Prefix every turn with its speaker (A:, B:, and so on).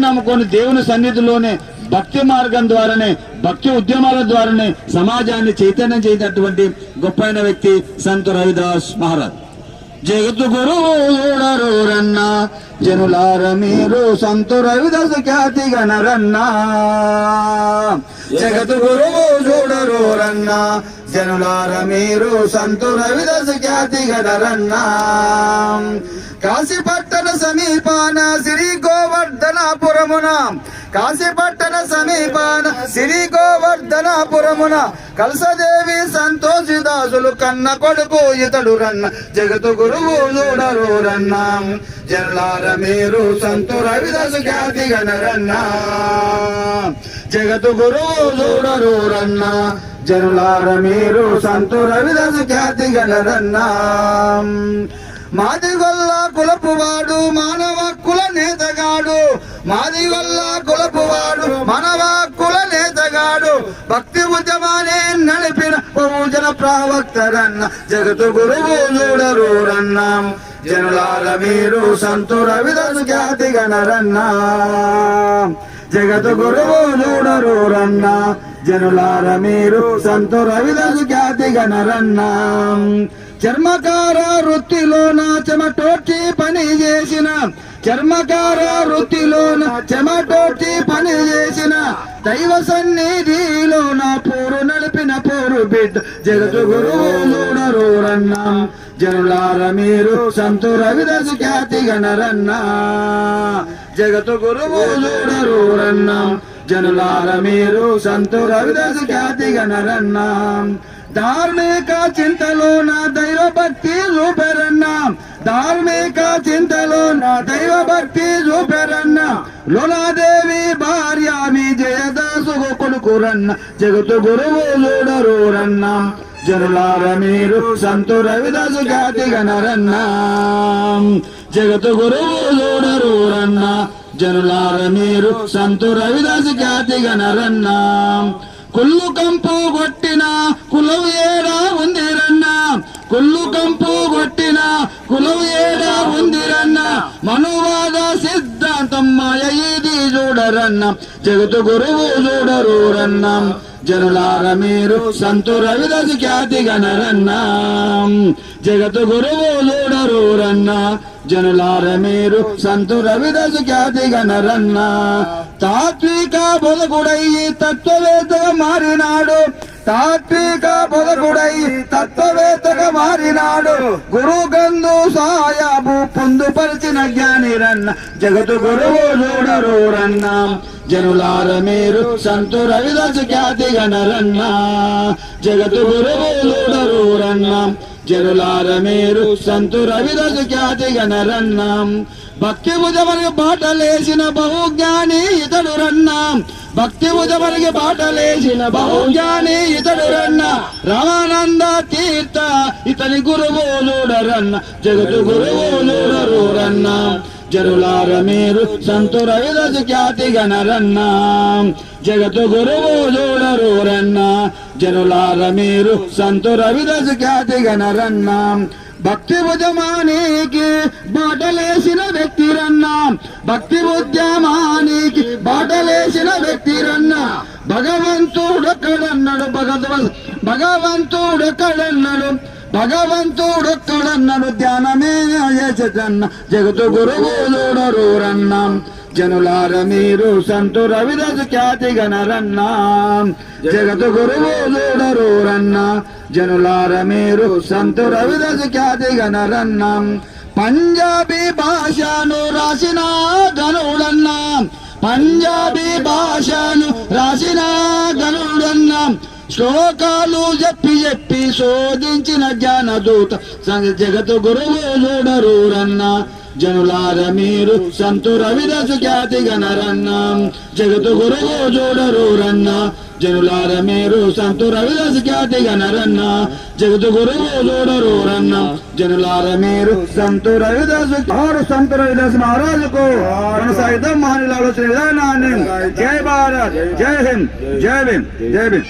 A: దేవుని నమ్ముకొని దేవుని సన్నిధిలోనే భక్తి మార్గం ద్వారానే భక్తి ఉద్యమాల ద్వారానే సమాజాన్ని చైతన్యం చేసినటువంటి గొప్పైన వ్యక్తి సంత్ రవిదాస్ మహారాజ్. జగత్తు గురువు జనులార మీరు సంతు రవిదాస ఖ్యాతి గణరన్న జగత్తు గురువు చూడరూరన్న జనులార మీరు సంతు రవిదాస ఖ్యాతి గణరన్న కాశీపట్టణ సమీపాన శ్రీ గోవర్ధనపురమున కాశీపట్టణ సమీపాన శ్రీ గోవర్ధనపురమున కలసదేవి సంతోషిదాసులు కన్న కొడుకు ఇతడు రన్న. జగతు గురువు చూడరు రన్న. జల్లార మీరు సంతు రవిదాసు ఖ్యాతి గణరన్నా జగతు గురువు చూడరు రన్న. జనులార మీరు సంతు రవిదాసు ఖ్యాతి గణరన్నా మాదిగొల్ల కులపువాడు మానవ మాది వల్ల మాదిగొల్ల కులపువాడు మనవా కుల నేతగాడు. భక్తి ఉద్యమానే నడిపిన బహుజన ప్రవక్తరన్న జగతు గురువు చూడరు రన్నాం. జనులాల మీరు సంతు రవిదసు ఖ్యాతి గణరన్నా. జగతు గురువు చూడరు రన్న. జనులార మీరు సంతు రవిదసు ఖ్యాతి గణరన్నా. చర్మకార వృత్తిలో నా చెమటోర్చి పని చేసిన చర్మకార వృత్తిలోన చెమటోటి పని చేసిన దైవ సన్నిధిలోన పూరు నడిపిన పూరు బిడ్డ. జగతు గురువు జనులార మీరు సంతు రవిదాసు ఖ్యాతి గణరన్నా. జగతు గురువు చూడరు జనులార మీరు సంతు రవిదాసు ఖ్యాతి గణరన్నా. ధార్మిక చింతలోన దైవ భక్తి చూపెరన్న ధార్మిక నా దైవ భక్తి చూపెరన్న. లోలాదేవి భార్య మీ జయదాసు కొడుకు జగతు గురువు చూడరురన్న. జనులార మీరు సంతు రవిదాసు ఖ్యాతి గణరన్న. జగతు గురువు చూడరురన్న. జనులార మీరు సంతు రవిదాసు ఖ్యాతి గణరన్న. కుళ్ళు కంపు కొట్టిన కులవు ఏడా ఉందిరన్న. కుళ్ళు కంపు కొట్టిన కులవు ఏడా ఉందిరన్న మనువాద సిద్ధాంతం మాయది చూడరన్న జగతు గురువు చూడరు రన్న జనులార మీరు సంతు రవిదాసు ఖ్యాతి గణరన్న జగతు గురువు చూడరు రన్న జనులార మీరు సంతు రవిదాసు ఖ్యాతి గణరన్న. తాత్విక బొదకుడై తత్వవేత్తగా మారినాడు. తాత్విక బొదకుడై తత్వవే మారినాడు గురు గంధు సాయాబు పొందుపరిచిన జ్ఞాని రన్న. జగతు గురువు చూడరు రన్న. జనులార మీరు సంతు రవిదాసు ఖ్యాతి గణరన్న జగతు గురువు చూడరు రన్న. జనులార మీరు సంతు రవిదాసు ఖ్యాతి గణరన్న భక్తి ఉదమనికి బాటలేసిన బహుజ్ఞాని ఇతడు రన్న. భక్తి ఉదమనికి బాటలేసిన బహుజ్ఞాని ఇతడు రమానంద తీర్థ ఇతని గురువు నూడరన్న జగతు గురువు చూడరు రన్న జరులార మీరు సంతు రవిదస్ ఖ్యాతి గణరన్న జగతు గురువు చూడరు రన్న జనులార మీరు సంతు రవిదస్ ఖ్యాతి గణరన్న భక్తి ఉద్యమానికి బాటలేసిన వ్యక్తి రన్న భక్తి ఉద్యమానికి బాటలేసిన వ్యక్తి రన్న భగవంతుడొక్కడన్నాడు భగవద్ భగవంతుడొక్కడన్నాడు భగవంతుడొక్కడన్నాడు ధ్యానమే చేసన్న జగతు గురువు చూడరు రన్నాం జనులార మీరు సంతు రవిదాసు ఖ్యాతి గణరన్నా జగతు గురువు చూడరు రన్న జనులార మీరు సంతు రవిదాసు ఖ్యాతి గణరన్నా పంజాబీ భాషను రాసిన గనుడన్నా పంజాబీ భాషను రాసిన గనుడన్నా శ్లోకాలు చెప్పి చెప్పి శోధించిన జ్ఞానదూత జగత్ గురువు చూడరు జనులార మీరు సంతు రవిదసు ఖ్యాతి గణరన్న జగతు గురువు చూడరు రన్న. జనులార మీరు సంతు రవిదాస్ ఖ్యాతి గణరన్న జగతు గురువు చూడరు రన్న. జనులార మీరు సంతు రవిదాసు ఆరు సంతు రవిదాసు మహారాజుకు కొనసాగిద్దాం మహనీయుల ఆలోచన విధానాన్ని. జై భారత్. జై హింద్. జై భీమ్. జై భీమ్.